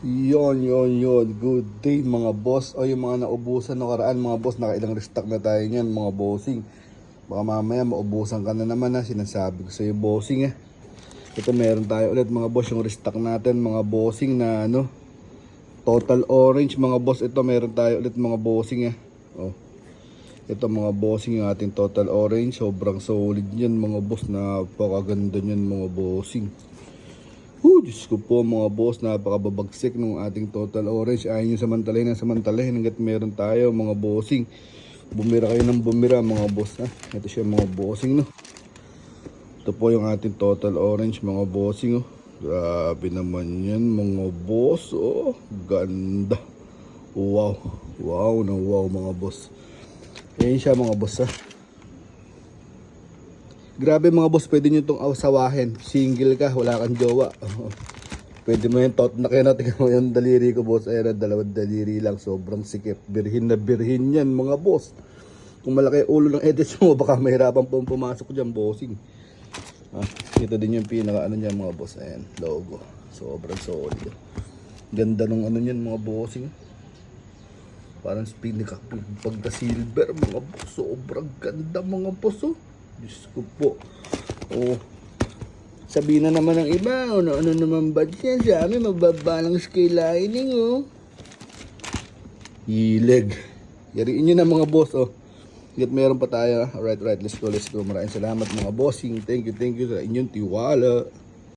Yon, yon, yon. Good day mga boss. O yung mga naubusan na karaan mga boss, nakailang restock na tayo niyan mga bossing. Baka mamaya maubusan ka na naman ha. Sinasabi ko sa'yo bossing eh. Ito meron tayo ulit mga boss yung restock natin mga bossing na ano. Total orange mga boss. Ito meron tayo ulit mga bossing eh. Oh. Ito mga bossing yung ating total orange. Sobrang solid yan mga boss. Napakaganda yan mga bossing. Diyos ko po mga boss, napakababagsik ng ating total orange. Ayaw nyo samantalahin ng samantalahin hanggat meron tayo mga bossing. Bumira kayo ng bumira mga boss ha. Ito siya mga bossing no. Ito po yung ating total orange mga bossing oh. Grabe naman yan mga boss oh. Ganda. Wow. Wow na wow mga boss. Ayan siya mga boss ha. Grabe mga boss, pwede nyo itong asawahin. Single ka, wala kang jowa. pwede mo yung tot na kayo natin mo yung daliri ko boss. Ayan, dalawang daliri lang. Sobrang sikip. Birhin na birhin yan mga boss. Kung malaki ulo ng edits mo, baka mahirapan pong pumasok dyan, bossing. Ah, ito din yung pinaka ano niya mga boss. Ayan, logo. Sobrang solid. Ganda ng ano niyan mga bossing. Parang pinika pagka silver mga boss. Sobrang ganda mga boss oh. Diyos ko po. Oh. Sabihin na naman ng iba, ano-ano naman ba yan? Sa amin, mababa lang scale lining, oh. Hilig. Yariin nyo na mga boss, oh. Hanggat meron pa tayo. Alright, right. Let's go, let's go. Maraming salamat mga bossing. Thank you, thank you sa inyong tiwala.